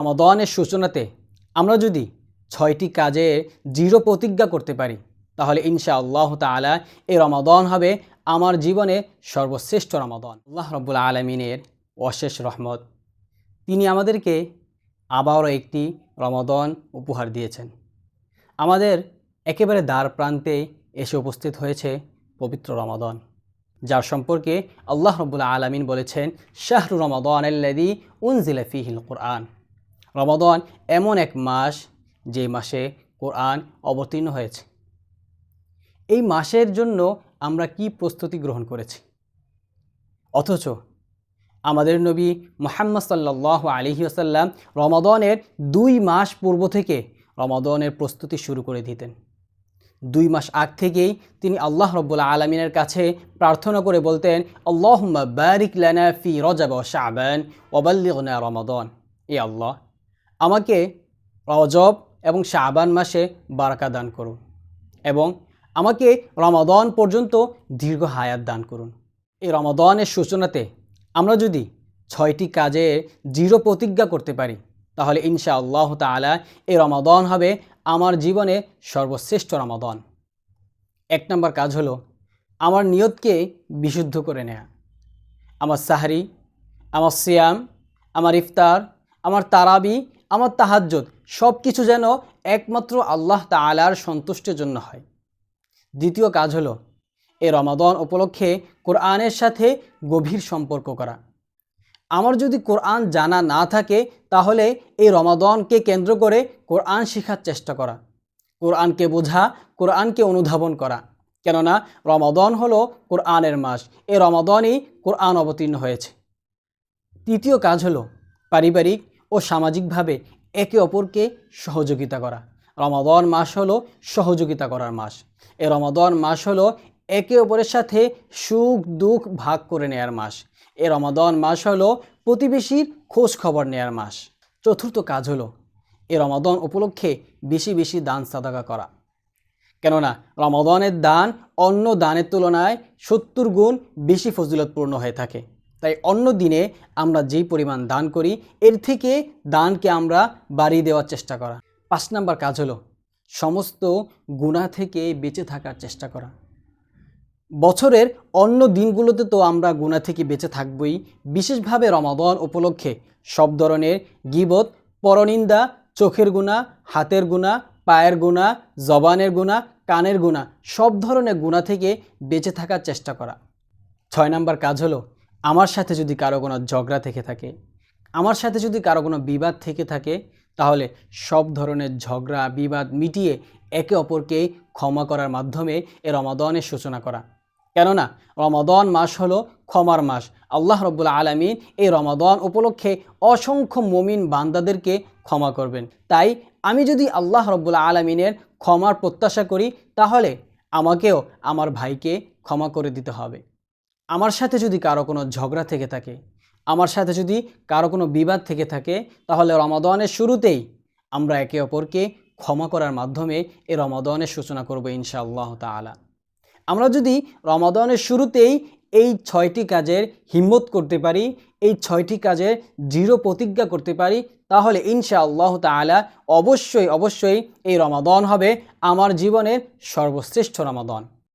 রমাদনের সূচনাতে আমরা যদি ছয়টি কাজে দৃঢ় প্রতিজ্ঞা করতে পারি, তাহলে ইনশা আল্লাহ তালা এই রমাদন হবে আমার জীবনে সর্বশ্রেষ্ঠ রমাদন। আল্লাহ রব্বুল আলমিনের অশেষ রহমত। তিনি আমাদেরকে আবারও একটি রমাদন উপহার দিয়েছেন। আমাদের একেবারে দ্বার প্রান্তে এসে উপস্থিত হয়েছে পবিত্র রমাদন, যার সম্পর্কে আল্লাহ রব্বুল আলমিন বলেছেন, শাহরু রমাদন আল্লাদি উনজিলা ফিহিল কোরআন। রমাদন এমন এক মাস যে মাসে কোরআন অবতীর্ণ হয়েছে। এই মাসের জন্য আমরা কি প্রস্তুতি গ্রহণ করেছি? অথচ আমাদের নবী মোহাম্মদ সাল্লাহ আলহি আসাল্লাম রমাদনের দুই মাস পূর্ব থেকে রমাদনের প্রস্তুতি শুরু করে দিতেন। দুই মাস আগ থেকেই তিনি আল্লাহ রব্বুল আলমিনের কাছে প্রার্থনা করে বলতেন আল্লাহ বারিক লানা ফি রজাব শাবান ওবাল্লিগনা রমাদন। এ আল্লাহ আমাকে রজব এবং শাবান মাসে বারাকা দান করুন এবং আমাকে রমাদন পর্যন্ত দীর্ঘ হায়াত দান করুন। এই রমাদনের সূচনাতে আমরা যদি ছয়টি কাজে দৃঢ় প্রতিজ্ঞা করতে পারি, তাহলে ইনশা আল্লাহ তালা এই রমাদন হবে আমার জীবনে সর্বশ্রেষ্ঠ রমাদন। এক নম্বর কাজ হলো আমার নিয়তকে বিশুদ্ধ করে নেয়া। আমার সাহারি, আমার সিয়াম, আমার ইফতার, আমার তারাবি আমার তাহাজ্জুদ সব কিছু যেন একমাত্র আল্লাহ তালার সন্তুষ্টের জন্য হয়। দ্বিতীয় কাজ হলো, এ রমাদন উপলক্ষে কোরআনের সাথে গভীর সম্পর্ক করা। আমার যদি কোরআন জানা না থাকে, তাহলে এই রমাদনকে কেন্দ্র করে কোরআন শেখার চেষ্টা করা। কোরআনকে বোঝা, কোরআনকে অনুধাবন করা। কেননা, রমাদন হলো কোরআনের মাস এই রমাদনই কোরআন অবতীর্ণ হয়েছে। তৃতীয় কাজ হলো, পারিবারিক ও সামাজিকভাবে একে অপরকে সহযোগিতা করা। রমাদন মাস হলো সহযোগিতা করার মাস। এ রমাদন মাস হলো একে অপরের সাথে সুখ, দুঃখ ভাগ করে নেয়ার মাস। এ রমাদন মাস হলো প্রতিবেশীর খোঁজ খবর নেয়ার মাস। চতুর্থ কাজ হলো এ রমাদন উপলক্ষে বেশি বেশি দান সাদাকা করা। কেননা রমাদনের দান অন্য দানের তুলনায় সত্তর গুণ বেশি ফজিলতপূর্ণ হয়ে থাকে। তাই অন্য দিনে আমরা যেই পরিমাণ দান করি, এর থেকে দানকে আমরা বাড়িয়ে দেওয়ার চেষ্টা করা। পাঁচ নাম্বার কাজ হলো সমস্ত গুণা থেকে বেঁচে থাকার চেষ্টা করা। বছরের অন্য দিনগুলোতে তো আমরা গুণা থেকে বেঁচে থাকবই। বিশেষভাবে রমাদন উপলক্ষে সব ধরনের গিবত, পরনিন্দা, চোখের গুণা হাতের গুণা পায়ের গুণা জবানের গুণা কানের গুণা সব ধরনের গুণা থেকে বেঁচে থাকার চেষ্টা করা। ছয় নাম্বার কাজ হলো আমার সাথে যদি কারও কোনো ঝগড়া থেকে থাকে, আমার সাথে যদি কারও কোনো বিবাদ থেকে থাকে, তাহলে সব ধরনের ঝগড়া, বিবাদ মিটিয়ে একে অপরকে ক্ষমা করার মাধ্যমে এ রমাদনের সূচনা করা। কেননা রমাদন মাস হলো ক্ষমার মাস। আল্লাহ রব্বুল আলমিন এই রমাদন উপলক্ষে অসংখ্য মমিন বান্দাদেরকে ক্ষমা করবেন। তাই আমি যদি আল্লাহ রব্বুল আলমিনের ক্ষমার প্রত্যাশা করি, তাহলে আমাকেও আমার ভাইকে ক্ষমা করে দিতে হবে। আমার সাথে যদি কারও কোনো ঝগড়া থেকে থাকে, আমার সাথে যদি কারও কোনো বিবাদ থেকে থাকে, তাহলে রমাদানের শুরুতেই আমরা একে অপরকে ক্ষমা করার মাধ্যমে এই রমাদনের সূচনা করব ইনশাআল্লাহ তালা আমরা যদি রমাদনের শুরুতেই এই ছয়টি কাজের হিম্মত করতে পারি, এই ছয়টি কাজের দৃঢ় প্রতিজ্ঞা করতে পারি, তাহলে ইনশা আল্লাহ তালা অবশ্যই অবশ্যই এই রমাদন হবে আমার জীবনের সর্বশ্রেষ্ঠ রমাদন।